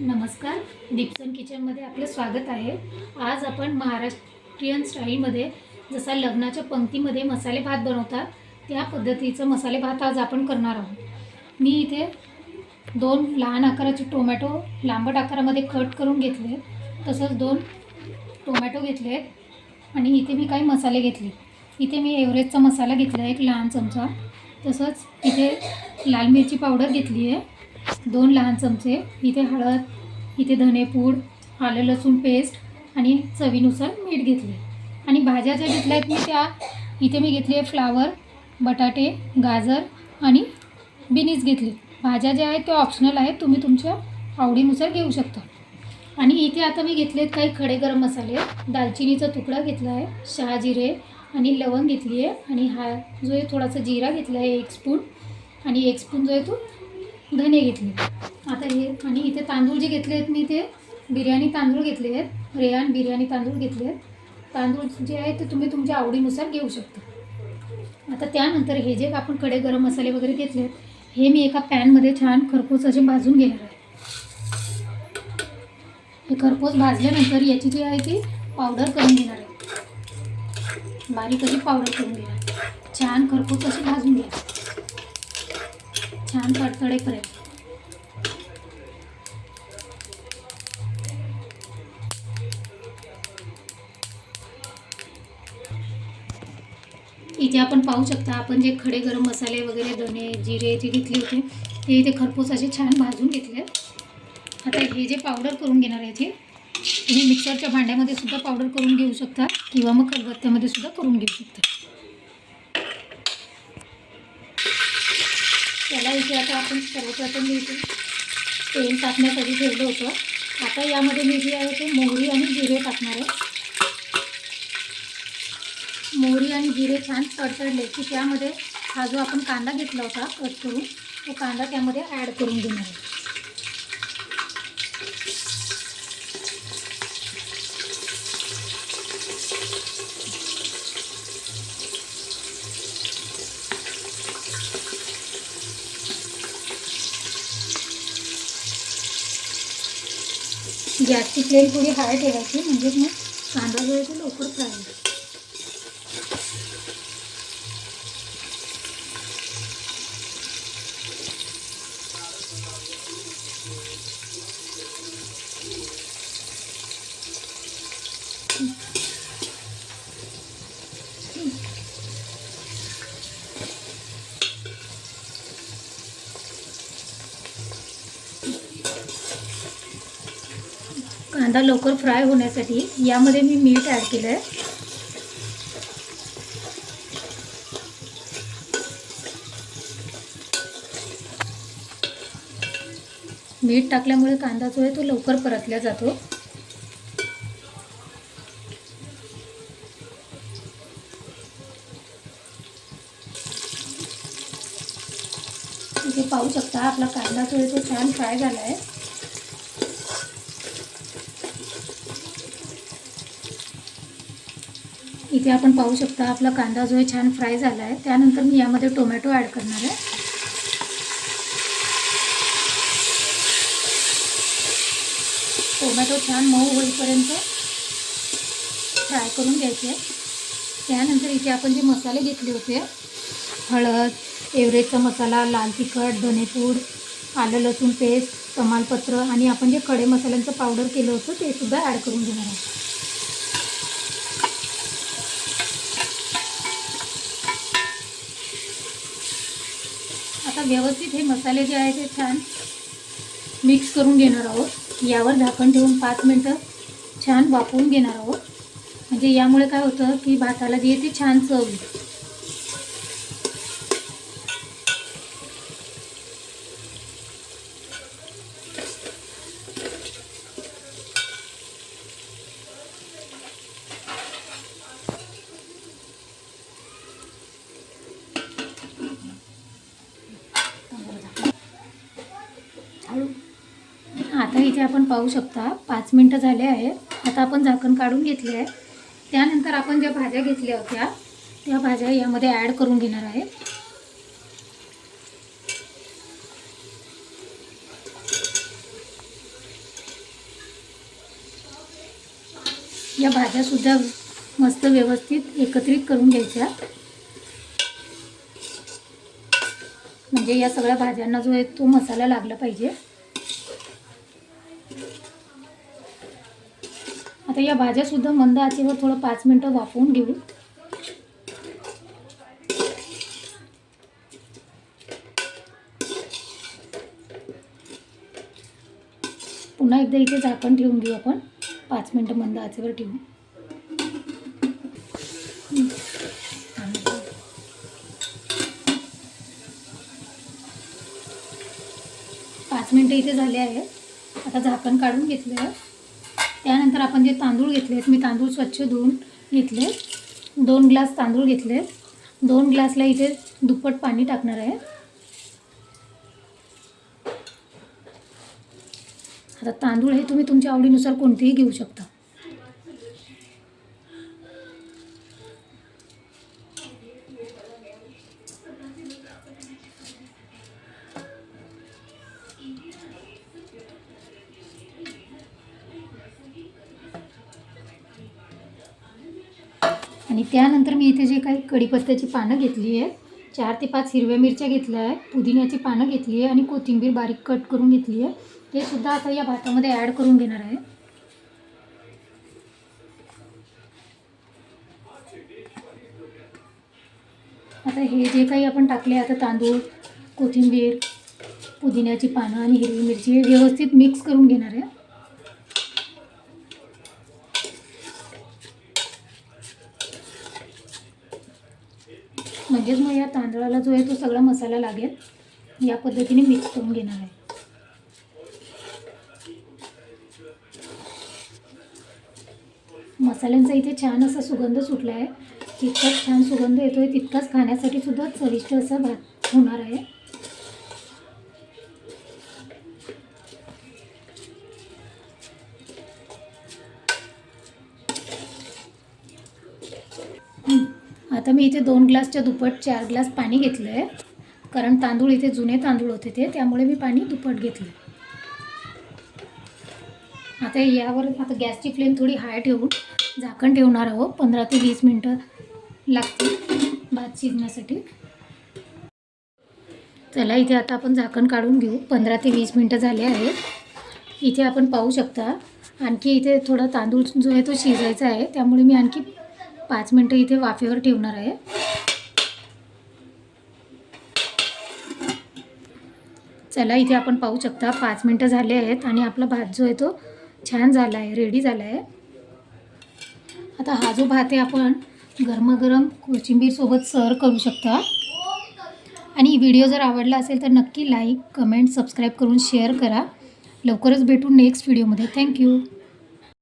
नमस्कार. डिप्सन किचनमध्ये आपलं स्वागत आहे. आज आपण महाराष्ट्रीयन स्टाईलमध्ये जसा लग्नाच्या पंक्तीमध्ये मसाले भात बनवतात त्या पद्धतीचं मसाले भात आज आपण करणार आहोत. मी इथे दोन लहान आकाराचे टोमॅटो लांबट आकारामध्ये कट करून घेतले तसंच दोन टोमॅटो घेतले आणि इथे मी काही मसाले घेतले. इथे मी एव्हरेजचा मसाला घेतला एक लहान चमचा. तसंच इथे लाल मिरची पावडर घेतली आहे. दोन लहान चमचे इथे हळद इथे धनेपूड आलं लसूण पेस्ट आणि चवीनुसार मीठ घेतले. आणि भाज्या ज्या घेतल्या आहेत मी त्या इथे मी घेतली आहे फ्लावर बटाटे गाजर आणि बिनीज घेतली. भाज्या ज्या आहेत त्या ऑप्शनल आहेत तुम्ही तुमच्या आवडीनुसार घेऊ शकता. आणि इथे आता मी घेतलेत काही खडे गरम मसाले. दालचिनीचा तुकडा घेतला आहे शहाजिरे आणि लवंग घेतली आहे. आणि हा जो आहे थोडासा जिरा घेतला आहे एक स्पून आणि एक स्पून जो आहे तो धने घेतले. आता हे आणि इथे तांदूळ जे घेतले आहेत मी ते बिर्याणी तांदूळ घेतले आहेत. रेयान बिर्याणी तांदूळ घेतले आहेत. तांदूळ जे आहे ते तुम्ही तुमच्या आवडीनुसार घेऊ शकता. आता त्यानंतर हे जे आपण कडे गरम मसाले वगैरे घेतले आहेत हे मी एका पॅनमध्ये छान खरपूस असे भाजून घेणार आहे. हे खरपूस भाजल्यानंतर याची जी आहे ती पावडर करून घेणार आहे. बारीक अशी पावडर करून घेणार छान खरपूस अशी भाजून घ्या छान कडकडेपर्यंत इथे आपण पाहू शकता आपण जे खडे गरम मसाले वगैरे धने जिरे जे घेतले होते ते इथे खरपूस असे छान भाजून घेतले आता हे जे पावडर करून घेणार आहे तुम्ही मिक्सरच्या भांड्यामध्ये सुद्धा पावडर करून घेऊ शकता किंवा मग खलबत्त्यामध्ये सुद्धा करून घेऊ शकता. आता इथे आता आपण सर्वप्रथम मी इथे तेल टाकण्यासाठी ठेवलं होतं आता यामध्ये मी जे आहे ते मोहरी आणि जिरे टाकणार आहे. मोहरी आणि जिरे छान तडतडले की त्यामध्ये हा जो आपण कांदा घेतला होता कट करून तो कांदा त्यामध्ये ॲड करून घेणार आहे. गॅसची फ्लेम थोडी हाय ठेवायची म्हणजे मग कांदा जो आहे कांदा लवकर फ्राय होण्यासाठी यामध्ये मी मीठ ॲड केलं आहे. मीठ टाकल्यामुळे कांदा जो आहे तो लवकर परतला जातो. पाहू शकता आपला कांदा जो आहे तो छान फ्राय झाला आहे. इथे आपण पाहू शकता आपला कांदा जो आहे छान फ्राय झाला आहे त्यानंतर मी यामध्ये टोमॅटो ॲड करणार आहे. टोमॅटो छान मऊ होईपर्यंत फ्राय करून घ्यायचे. आहे त्यानंतर इथे आपण जे मसाले घेतले होते हळद एव्हरेजचा मसाला लाल तिखट धनेपूड आलं लसूण पेस्ट तमालपत्र आणि आपण जे खडे मसाल्यांचं पावडर केलं होतं ते सुद्धा ॲड करून घेणार आहे आता व्यवस्थित हे मसाले जे आहेत ते छान मिक्स करून घेणार आहोत. यावर झाकण ठेवून पाच मिनटं छान वापरून घेणार आहोत. म्हणजे यामुळे काय होतं की भाताला जे ते छान चव इथे आपण पाहू शकता पाच मिनटं झाले आहेत. आता आपण झाकण काढून घेतले आहे. त्यानंतर आपण ज्या भाज्या घेतल्या होत्या त्या भाज्या यामध्ये ॲड करून घेणार आहे. या भाज्यासुद्धा मस्त व्यवस्थित एकत्रित करून घ्यायच्या. म्हणजे या सगळ्या भाज्यांना जो आहे तो मसाला लागला पाहिजे. आता या भाज्यासुद्धा मंद आचेवर थोडं पाच मिनटं वाफवून घेऊ. पुन्हा एकदा इथे झाकण ठेवून घेऊ आपण. पाच मिनटं मंद आचेवर ठेवू. पाच मिनटं इथे झाले आहे आता झाकण काढून घेतलं आहे. त्यानंतर आपण जे तांदूळ घेतले मी तांदूळ स्वच्छ धुवून घेतले दोन ग्लास तांदूळ घेतले दोन ग्लासला इथे दुप्पट पाणी टाकणार आहे. आता तांदूळ हे तुम्ही तुमच्या आवडीनुसार कोणतेही घेऊ शकता. आणि त्यानंतर मी इथे जे काही कढीपत्त्याची पानं घेतली आहे चार ते पाच हिरव्या मिरच्या घेतल्या आहेत पुदिन्याची पानं घेतली आहे आणि कोथिंबीर बारीक कट करून घेतली आहे. ते सुद्धा आता या भातामध्ये ॲड करून घेणार आहे. आता हे जे काही आपण टाकले आता तांदूळ कोथिंबीर पुदिन्याची पानं आणि हिरवी मिरची हे व्यवस्थित मिक्स करून घेणार आहे. म्हणजेच मग या तांदळाला जो आहे तो सगळा मसाला लागेल. या पद्धतीने मिक्स करून घेणार आहे. मसाल्यांचा इथे छान असा सुगंध सुटला आहे जितकाच छान सुगंध येतोय तितकाच खाण्यासाठी सुद्धा चविष्ट असा भात होणार आहे. आता मी इथे दोन ग्लासच्या दुप्पट चार ग्लास पाणी घेतलं आहे कारण तांदूळ इथे जुने तांदूळ होते ते त्यामुळे मी पाणी दुप्पट घेतलं आता यावर आता गॅसची फ्लेम थोडी हाय ठेवून झाकण ठेवणार आहोत. पंधरा ते वीस मिनटं लागतील भात शिजण्यासाठी. चला इथे आता आपण झाकण काढून घेऊ. पंधरा ते वीस मिनटं झाले आहेत. इथे आपण पाहू शकता आणखी इथे थोडा तांदूळ जो आहे तो शिजायचा आहे. त्यामुळे मी आणखी पाच मिनटं इथे वाफेवर ठेवणार आहे. चला इथे आपण पाहू शकता पाच मिनटं झाले आहेत आणि आपला भात जो आहे तो छान झाला आहे रेडी झाला आहे. आता हा जो भात आहे आपण गरमागरम कोशिंबीरसोबत सर्व करू शकता. आणि व्हिडिओ जर आवडला असेल तर नक्की लाईक कमेंट सबस्क्राईब करून शेअर करा. लवकरच भेटू नेक्स्ट व्हिडिओमध्ये थँक्यू